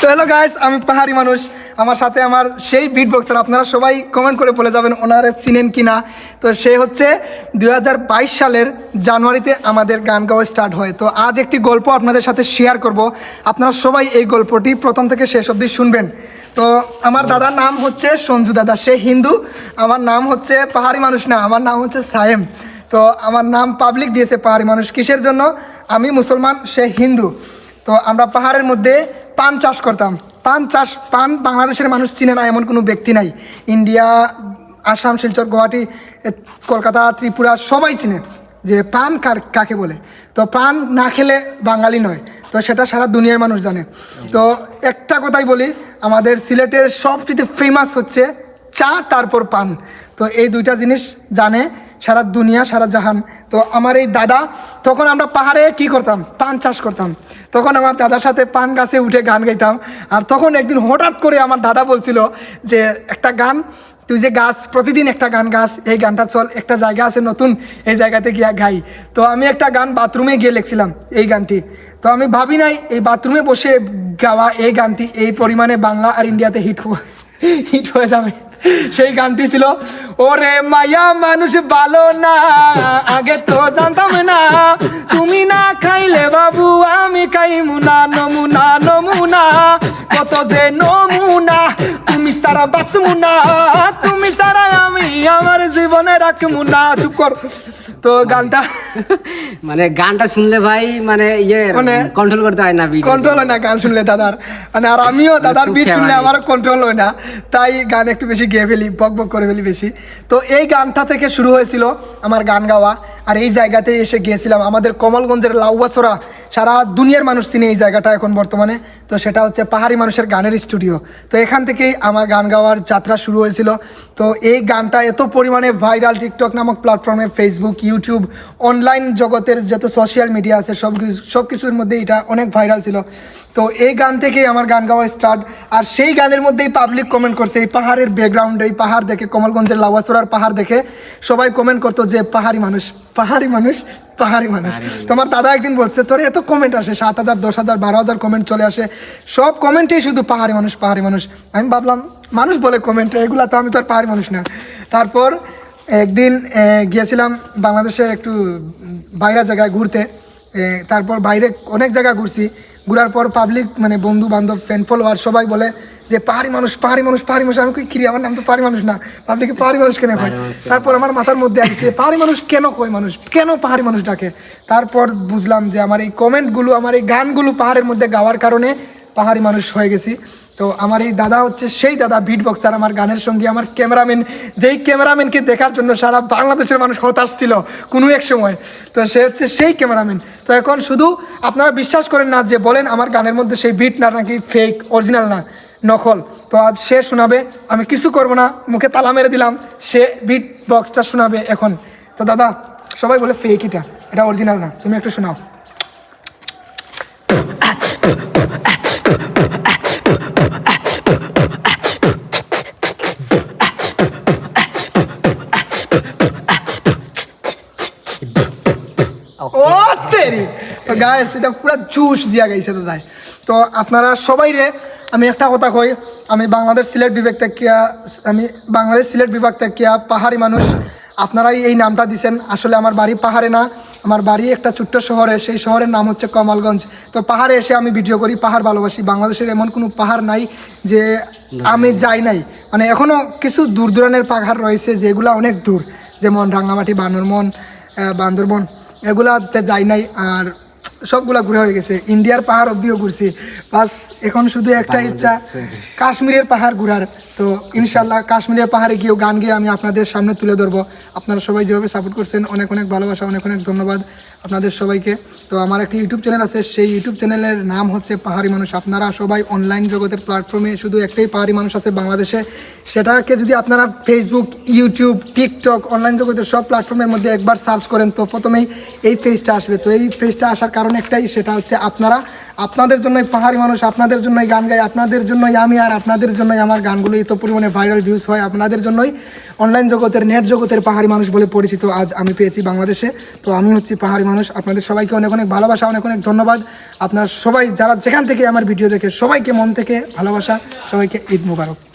তো hello guys আমি পাহাড়ি মানুষ। আমার সাথে আমার সেই বিট বক্সার আপনারা সবাই কমেন্ট করে বলে যাবেন ওনারে চিনেন কি না তো সে হচ্ছে দু হাজার বাইশ সালের জানুয়ারিতে আমাদের গান গাওয়া স্টার্ট হয়। তো আজ একটি গল্প আপনাদের সাথে শেয়ার করব। আপনারা সবাই এই গল্পটি প্রথম থেকে শেষ অবধি শুনবেন। তো আমার দাদার নাম হচ্ছে সঞ্জু দাদা, সে হিন্দু। আমার নাম হচ্ছে পাহাড়ি মানুষ না, আমার নাম হচ্ছে সায়েম। তো আমার নাম পাবলিক দিয়েছে পাহাড়ি মানুষ। কিসের জন্য? আমি মুসলমান, সে হিন্দু। তো আমরা পাহাড়ের মধ্যে পান চাষ করতাম। পান চাষ, পান বাংলাদেশের মানুষ চিনে না, এমন কোনো ব্যক্তি নাই। ইন্ডিয়া, আসাম, শিলচর, গুয়াহাটি কলকাতা, ত্রিপুরা সবাই চিনে যে পান কার, কাকে বলে। তো পান না খেলে বাঙালি নয়। তো সেটা সারা দুনিয়ার মানুষ জানে। তো একটা কথাই বলি, আমাদের সিলেটের সবচেয়ে ফেমাস হচ্ছে চা, তারপর পান। তো এই দুইটা জিনিস জানে সারা দুনিয়া, সারা জাহান। তো আমার এই দাদা, তখন আমরা পাহাড়ে কি করতাম? পান চাষ করতাম। তখন আমার দাদার সাথে পান গাছে উঠে গান গাইতাম। আর তখন একদিন হঠাৎ করে আমার দাদা বলছিল যে, একটা গান, তুই যে গাছ, প্রতিদিন একটা গান গাছ এই গানটা চল, একটা জায়গা আছে নতুন, এই জায়গাতে গিয়া গাই। তো আমি একটা গান বাথরুমে গিয়ে লিখছিলাম, এই গানটি। তো আমি ভাবি নাই, এই বাথরুমে বসে গাওয়া এই গানটি এই পরিমাণে বাংলা আর ইন্ডিয়াতে হিট হিট হয়ে যাবে। সেই গানটি ছিল, ওরে মায়া, মানুষ ভালো না, আগে তো জানতাম না তুমি যে নমুনা তুমি সারা বাঁচমু না তুমি সারা আমি আমার জীবনে রাখমু না। চুপ কর তো গানটা মানে গানটা শুনলে ভাই মানে ইয়ে মানে- কন্ট্রোল করতে হয় না কন্ট্রোল হয় না গান শুনলে দাদার। মানে আর আমিও দাদার বিট শুনলে। আমারও কন্ট্রোল হয় না। তাই গান একটু বেশি গেয়ে ফেলি বক বক করে ফেলি বেশি। তো এই গানটা থেকে শুরু হয়েছিল আমার গান গাওয়া। আর এই জায়গাতে এসে গিয়েছিলাম আমাদের কমলগঞ্জের লাউবাসরা। সারা দুনিয়ার মানুষ চিনে এই জায়গাটা এখন বর্তমানে। তো সেটা হচ্ছে পাহাড়ি মানুষের গানের স্টুডিও। তো এখান থেকেই আমার গান গাওয়ার যাত্রা শুরু হয়েছিল। তো এই গানটা এত পরিমাণে ভাইরাল টিকটক নামক প্ল্যাটফর্মে ফেসবুক ইউটিউব অনলাইন জগতের যত সোশ্যাল মিডিয়া আছে সব সব কিছুর মধ্যে এটা অনেক ভাইরাল ছিল। তো এই গান থেকেই আমার গান গাওয়া স্টার্ট আর সেই গানের মধ্যেই পাবলিক কমেন্ট করছে এই পাহাড়ের ব্যাকগ্রাউন্ড এই পাহাড় দেখে কমলগঞ্জের লাওয়াসোরার পাহাড় দেখে সবাই কমেন্ট করতো যে পাহাড়ি মানুষ পাহাড়ি মানুষ পাহাড়ি মানুষ। তোমার দাদা একদিন বলছে তোর এত কমেন্ট আসে সাত হাজার দশ হাজার বারো হাজার কমেন্ট চলে আসে। সব কমেন্টেই শুধু পাহাড়ি মানুষ পাহাড়ি মানুষ। আমি ভাবলাম মানুষ বলে কমেন্ট এগুলো তো আমি তো আর পাহাড়ি মানুষ না। তারপর একদিন গিয়েছিলাম বাংলাদেশে একটু বাইরের জায়গায় ঘুরতে। তারপর বাইরে অনেক জায়গা ঘুরছি। ঘুরার পর পাবলিক মানে বন্ধু বান্ধব ফ্যান ফলোয়ার সবাই বলে যে পাহাড়ি মানুষ পাহাড়ি মানুষ পাহাড়ি মানুষ আমি কি কিরি আমার নাম তো পাহাড়ি মানুষ না। পাবলিকে পাহাড়ি মানুষ কেন কয়? তারপর আমার মাথার মধ্যে আসছে পাহাড়ি মানুষ কেন কয় মানুষ? কেন পাহাড়ি মানুষ ডাকে তারপর বুঝলাম যে আমার এই কমেন্টগুলো আমার এই গানগুলো পাহাড়ের মধ্যে গাওয়ার কারণে পাহাড়ি মানুষ হয়ে গেছি। তো আমার এই দাদা হচ্ছে সেই দাদা বিট বক্সার আমার গানের সঙ্গে আমার ক্যামেরাম্যান যেই ক্যামেরাম্যানকে দেখার জন্য সারা বাংলাদেশের মানুষ হতাশ ছিল কোনো এক সময়। তো সে হচ্ছে সেই ক্যামেরাম্যান তো এখন শুধু আপনারা বিশ্বাস করেন না যে বলেন আমার গানের মধ্যে সেই বিট না, নাকি ফেক অরিজিনাল না, নকল। তো আজ সে শোনাবে, আমি কিছু করব না, মুখে তালা মেরে দিলাম, সে বিট বক্সটা শোনাবে এখন। তো দাদা, সবাই বলে ফেক এটা এটা অরিজিনাল না, তুমি একটু শোনাও। ও, তেরি। তো পুরো জুস দিয়া গাইছে দাদাই তো আপনারা সবাই রে, আমি একটা কথা কই, আমি বাংলাদেশ সিলেট বিভাগ থেকে, আমি বাংলাদেশ সিলেট বিভাগ থেকে পাহাড়ি মানুষ, আপনারাই এই নামটা দিছেন। আসলে আমার বাড়ি পাহাড়ে না, আমার বাড়ি একটা ছোট্ট শহরে, সেই শহরের নাম হচ্ছে কমলগঞ্জ। তো পাহাড়ে এসে আমি ভিডিও করি, পাহাড় ভালোবাসি। বাংলাদেশের এমন কোনো পাহাড় নাই যে আমি যাই নাই। মানে এখনও কিছু দূর দূরানের পাহাড় রয়েছে, যেগুলো অনেক দূর। যেমন রাঙামাটি বানরমন বান্দরবন। এগুলাতে যাই নাই আর সবগুলা ঘুরে হয়ে গেছে। ইন্ডিয়ার পাহাড় অব্দিও ঘুরছি। বাস এখন শুধু একটা ইচ্ছা কাশ্মীরের পাহাড় ঘুরার। তো ইনশাল্লাহ কাশ্মীরের পাহাড়ে গিয়েও গান গিয়ে আমি আপনাদের সামনে তুলে ধরবো। আপনারা সবাই যেভাবে সাপোর্ট করছেন অনেক অনেক ভালোবাসা অনেক অনেক ধন্যবাদ। আপনাদের সবাইকে। তো আমার একটা ইউটিউব চ্যানেল আছে, সেই ইউটিউব চ্যানেলের নাম হচ্ছে পাহাড়ি মানুষ। আপনারা সবাই অনলাইন জগতের প্ল্যাটফর্মে শুধু একটাই পাহাড়ি মানুষ আছে বাংলাদেশে। সেটাকে যদি আপনারা ফেসবুক ইউটিউব টিকটক অনলাইন জগতের সব প্ল্যাটফর্মের মধ্যে একবার সার্চ করেন, তো প্রথমেই এই ফেজটা আসবে। তো এই ফেজটা আসার কারণ একটাই, সেটা হচ্ছে আপনারা আপনাদের জন্যই পাহাড়ি মানুষ, আপনাদের জন্যই গান গাই আপনাদের জন্যই আমি আর আপনাদের জন্যই আমার গানগুলো এত পরিমাণে ভাইরাল ভিউজ হয়, আপনাদের জন্যই অনলাইন জগতের নেট জগতের পাহাড়ি মানুষ বলে পরিচিত আজ আমি পেয়েছি বাংলাদেশে। তো আমি হচ্ছি পাহাড়ি মানুষ, আপনাদের সবাইকে অনেক অনেক ভালোবাসা, অনেক অনেক ধন্যবাদ। আপনারা সবাই যারা যেখান থেকে আমার ভিডিও দেখে, সবাইকে মন থেকে ভালোবাসা, সবাইকে ঈদ মুবারক।